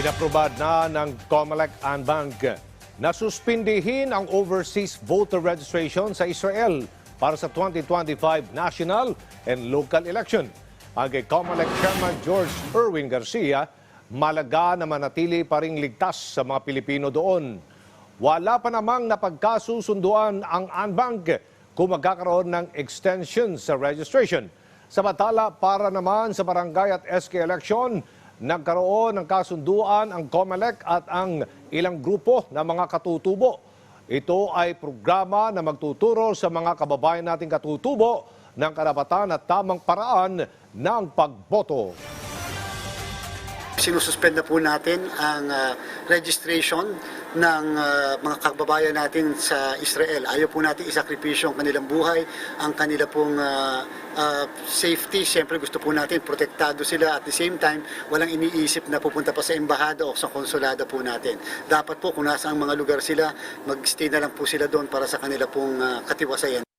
Inaprobad na ng COMELEC and Bank na suspindihin ang overseas voter registration sa Israel para sa 2025 national and local election. Ang kay COMELEC Chairman George Erwin Garcia, malaga na manatili pa ring ligtas sa mga Pilipino doon. Wala pa namang napagkasusunduan ang ANBank kung magkakaroon ng extension sa registration. Samantala, para naman sa barangay at SK election, nagkaroon ng kasunduan ang COMELEC at ang ilang grupo ng mga katutubo. Ito ay programa na magtuturo sa mga kababayan nating katutubo ng karapatan at tamang paraan ng pagboto. Sinususpend na po natin ang ah, registration ng ah, mga kababayan natin sa Israel. Ayaw po natin isakripisyo ang kanilang buhay, ang kanila pong ah, ah, safety. Siyempre gusto po natin protektado sila at the same time walang iniisip na pupunta pa sa embahada o sa konsulada po natin. Dapat po kung nasa ang mga lugar sila, magstay na lang po sila doon para sa kanila pong ah, katiwasayan.